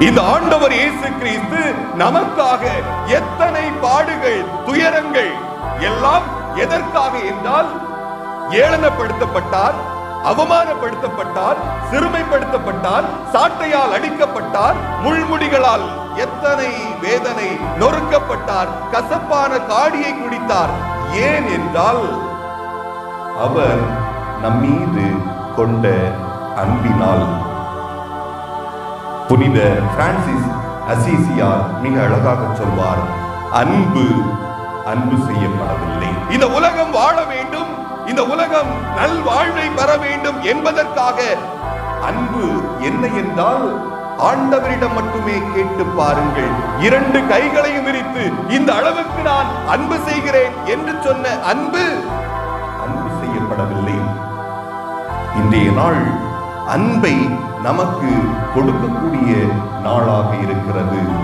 இந்த ஆண்டவர் இயேசு கிறிஸ்து நமக்காக எத்தனை பாடுகள் துயரங்கள் எல்லாம் எதற்காக என்றால் ஏளனப்படுத்தப்பட்டார் அவமானப்படுத்தப்பட்டார் சிறுமைப்படுத்தப்பட்டார் சாட்டையால் அடிக்கப்பட்டார் முள்முடிகளால் எத்தனை வேதனை நொறுக்கப்பட்டார் கசப்பான காடியை குடித்தார். ஏன் என்றால் அவர் நம்மீது கொண்ட அன்பினால் புனித பிரான்சிஸ் அசிசியார் மிக அழகாக சொல்வார் அன்பு அன்பு செய்யப்படவில்லை. இந்த உலகம் வாழ வேண்டும் இந்த உலகம் நல் வாழ்வை பெற வேண்டும் என்பதற்காக அன்பு என்ன என்றால் ஆண்டவரிடம் மட்டுமே கேட்டு பாருங்கள். இரண்டு கைகளையும் விரித்து இந்த அளவுக்கு நான் அன்பு செய்கிறேன் என்று சொன்ன அன்பு அன்பு செய்யப்படவில்லை. இன்றைய நாள் அன்பை நமக்கு கொடுக்கக்கூடிய நாளாக இருக்கிறது.